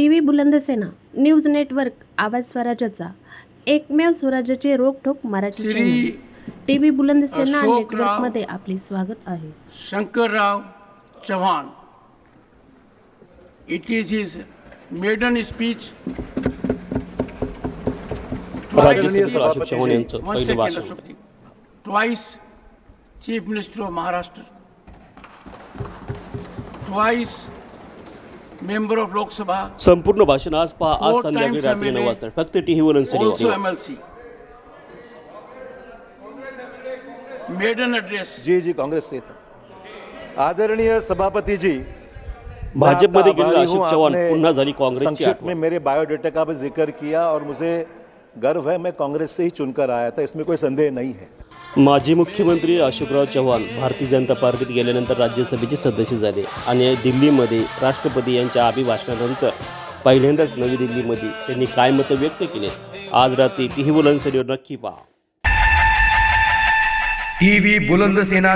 T V Bulandsena news network आवाज स्वराज्याचा एकमेव स्वराज्याचे रोखोक Marathi channel. T V Bulandsena Ashokrao नेटवर्कमध्ये आपले स्वागत आहे. Shankarrao Chauhan. It is his maiden speech. राज्यसभेचे अशोक चव्हाण यांचं One पहिलं Of Lok Sabha. संपूर्ण भाषण आज पहा आज संध्याकाळी रात्री नऊ वाजता फक्त टीव्ही वरून Also cinema MLC. Maiden address. जी जी कांग्रेस आदरणीय सभापति जी मैं भाजपमध्ये हूं, अशोक चव्हाण पुन्हा झाली में आठवण मेरे बायोडेटा का भी जिक्र किया और मुझे गर्व है मैं कांग्रेस से ही चुनकर आया था इसमें कोई संदेह नहीं है माजी मुख्यमंत्री अशोकराव चव्हाण भारतीय जनता पार्टीत गेल्यानंतर राज्यसभेचे सदस्य झाले आणि दिल्लीमध्ये राष्ट्रपती यांच्या अभिभाषणानंतर पहिल्यांदाच नवी दिल्लीमध्ये त्यांनी काय मतं व्यक्त केले? आज रात्री टीव्ही बुलंदसरीवर नक्की पहा टीव्ही बुलंद सेना